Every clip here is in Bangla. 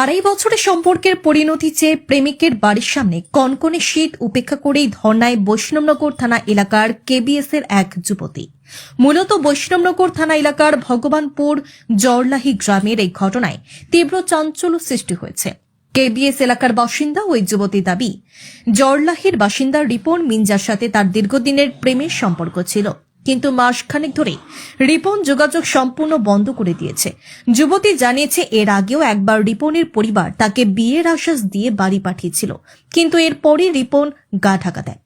আড়াই বছরের সম্পর্কের পরিণতি চেয়ে প্রেমিকের বাড়ির সামনে কনকনে শীত উপেক্ষা করেই ধর্নায় বৈষ্ণবনগর থানা এলাকার কেবিএস এর এক যুবতী। মূলত বৈষ্ণবনগর থানা এলাকার ভগবানপুর জরলাহি গ্রামের এই ঘটনায় তীব্র চাঞ্চল্য সৃষ্টি হয়েছে। কেবিএস এলাকার বাসিন্দা ওই যুবতী দাবি জরলাহির বাসিন্দা রিপন মিঞ্জার সাথে তার দীর্ঘদিনের প্রেমের সম্পর্ক ছিল। কিন্তু মাসখানেক ধরে রিপন যোগাযোগ সম্পূর্ণ বন্ধ করে দিয়েছে। যুবতী জানিয়েছে, এর আগেও একবার রিপনের পরিবার তাকে বিয়ের আশ্বাস দিয়ে বাড়ি পাঠিয়েছিল। কিন্তু এরপরই রিপন গা ঢাকা দেয়।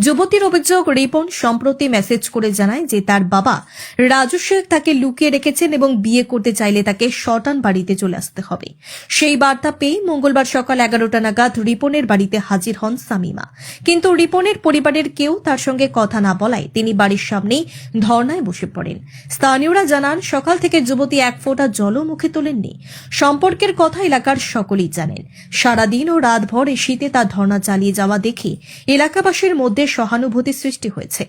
যুবতীর অভিযোগ, রিপন সম্প্রতি মেসেজ করে জানায় যে তার বাবা রাজু শেখ তাকে লুকিয়ে রেখেছেন এবং বিয়ে করতে চাইলে তাকে শটান বাড়িতে চলে আসতে হবে। সেই বার্তা পেয়ে মঙ্গলবার সকাল এগারোটা নাগাদ রিপনের বাড়িতে হাজির হন সামিমা। কিন্তু রিপনের পরিবারের কেউ তার সঙ্গে কথা না বলায় তিনি বাড়ির সামনেই ধর্নায় বসে পড়েন। স্থানীয়রা জানান, সকাল থেকে যুবতী এক ফোঁটা জলও মুখে তোলেননি। সম্পর্কের কথা এলাকার সকলেই জানেন। সারাদিন ও রাতভর এই শীতে তার ধর্না চালিয়ে যাওয়া দেখে এলাকাবাসীর মধ্যে সহানুভূতি সৃষ্টি হয়েছে।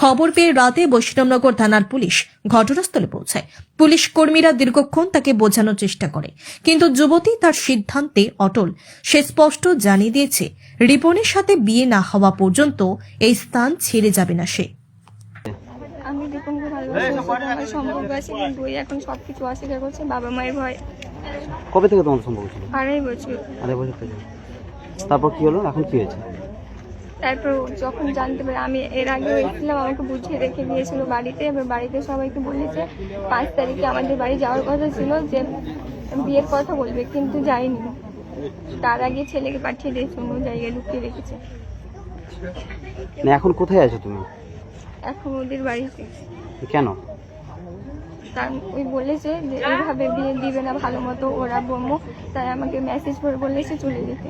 খবর পেয়ে রাতে বৈষ্ণবনগর থানার পুলিশ ঘটনাস্থলে পৌঁছায়। পুলিশ কর্মীরা দীর্ঘক্ষণ তাকে বোঝানোর চেষ্টা করে। কিন্তু যুবতী তার সিদ্ধান্তে অটল। সে স্পষ্ট জানিয়ে দিয়েছে রিপনের সাথে বিয়ে না হওয়া পর্যন্ত এই স্থান ছেড়ে যাবে না সে। আমি রিপনকে ভালোবাসি ওর সাথে আমার সম্পর্ক আছে কিন্তু এখন সব অস্বীকার করছে বাবা মায়ের ভয়। কবে থেকে তোমার সম্পর্ক ছিল? আড়াই বছর। আড়াই বছর থেকে। তারপর কি হলো? এখন কি হয়েছে? তারপর যখন জানতে পারে আমি এর আগে এসেছিলাম আমাকে বুঝিয়ে রেখে দিয়েছিল বাড়িতে। এবার বাড়িতে সবাইকে বলেছে পাঁচ তারিখে আমাদের বাড়ি যাওয়ার কথা ছিল যে বিয়ের কথা বলবে কিন্তু যাইনি তার আগে ছেলেকে পাঠিয়ে দিয়েছে অন্য জায়গায় লুকিয়ে রেখেছে। এখন কোথায় আছো তুমি? এখন ওদের বাড়িতে। কেন? তার ওই বলেছে যে এইভাবে বিয়ে দিবে না ভালো মতো ওরা বম্ম তাই আমাকে মেসেজ করে বলেছে চলে যেতে।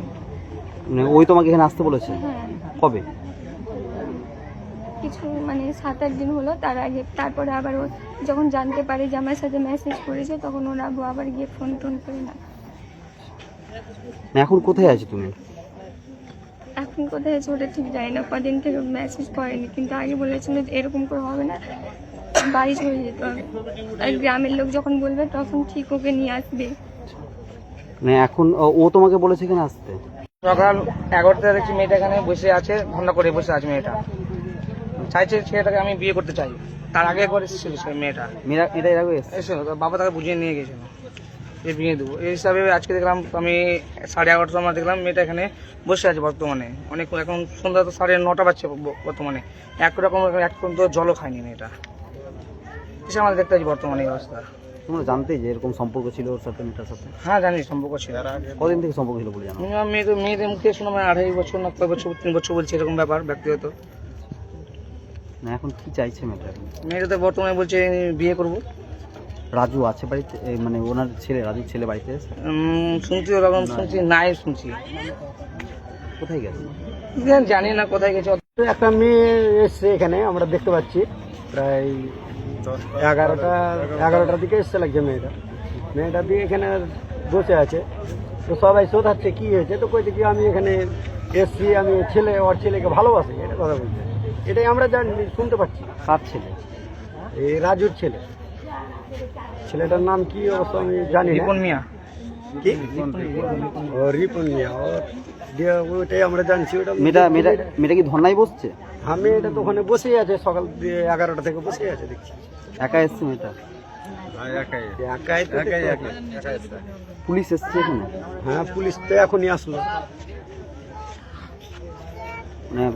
মানে ওই তোমাকে এখানে আসতে বলেছে? হ্যাঁ। কবে? কিছু মানে সাত আট দিন হলো তার আগে তারপরে আবার ও যখন জানতে পারে যে আমার সাথে মেসেজ করেছে তখন ওর আবার গিয়ে ফোন টোন করে না এখন কোথায় আছো তুমি? এখন কোথায় আছে? ওটা ঠিক জানি না কদিন থেকে মেসেজ করেনি কিন্তু আগে বলেছিল যে এরকম করে হবে না বাড়ি চলে যেতে আর গ্রামের লোক যখন বলবে তখন ঠিক ওকে নিয়ে আসবে। মানে এখন ও- ও তোমাকে বলেছে এখানে আসতে? সকাল এগারোটা দেখছি মেয়েটা এখানে বসে আছে ধর্ণা করে বসে আছে মেয়েটা। চাইছে ছেলেটাকে আমি বিয়ে করতে চাই। তার আগে একবার এসেছিল মেয়েটা। মেয়েরা এটা এর আগে বাবা তাকে বুঝিয়ে নিয়ে গেছিল। যে বিয়ে দেবো। এই হিসাবে আজকে দেখলাম আমি সাড়ে এগারোটার সময় দেখলাম মেয়েটা এখানে বসে আছে বর্তমানে। অনেক এখন সন্ধ্যা তো সাড়ে নটা বাজছে বর্তমানে। একরকম এক পর্যন্ত জলও খায়নি মেয়েটা। এসে আমাদের দেখতে পাচ্ছি বর্তমানে এই অবস্থা। তোমরা জানতে যে এরকম সম্পর্ক ছিল ওর সাথে মেয়েটার সাথে? হ্যাঁ জানি সম্পর্ক ছিল। কদিন থেকে সম্পর্ক ছিল বলে জানো? মিনিমাম মেয়েদের মেয়েদের মুখে শুনলাম আড়াই বছর না কয় বছর তিন বছর বলছে এরকম ব্যাপার ব্যক্তিগত। না এখন কি চাইছে মেয়েটা? মেয়েটা তো বর্তমানে বলছে বিয়ে করব। রাজু আছে বাড়িতে? মানে ওনার ছেলে রাজুর ছেলে বাড়িতে শুনছি ওরকম শুনছি নাই শুনছি। কোথায় গেছে? জানি না কোথায় গেছে। একটা মেয়ে এসছে এখানে আমরা দেখতে পাচ্ছি। প্রায় এগারোটা এগারোটার দিকে এসছে লাগছে মেয়েটা। মেয়েটা দিয়ে এখানে বসে আছে। তো সবাই শোধাচ্ছে কি হয়েছে? তো কইছে কি আমি এখানে এসছি আমি ছেলে ওর ছেলেকে ভালোবাসি। এটা কথা বলছে। এটাই আমরা জানি শুনতে পাচ্ছি। কার ছেলে। এই রাজুর ছেলে। ছেলেটার নাম কি অবশ্য আমি জানি না। রিপন মিয়া। কি? ও রিপন মিয়া। ওর দিয়ে ওইটাই আমরা জানছি ওটা মেয়েটা মেয়েটা মেয়েটা কি ধর্নায় বসছে? আমি এটা তো ওখানে বসেই আছে সকাল দিয়ে এগারোটা থেকে বসেই আছে দেখছি। একা এসছে মেয়েটা? পুলিশ এসছে এখানে? হ্যাঁ পুলিশ তো এখনই আসলো। মানে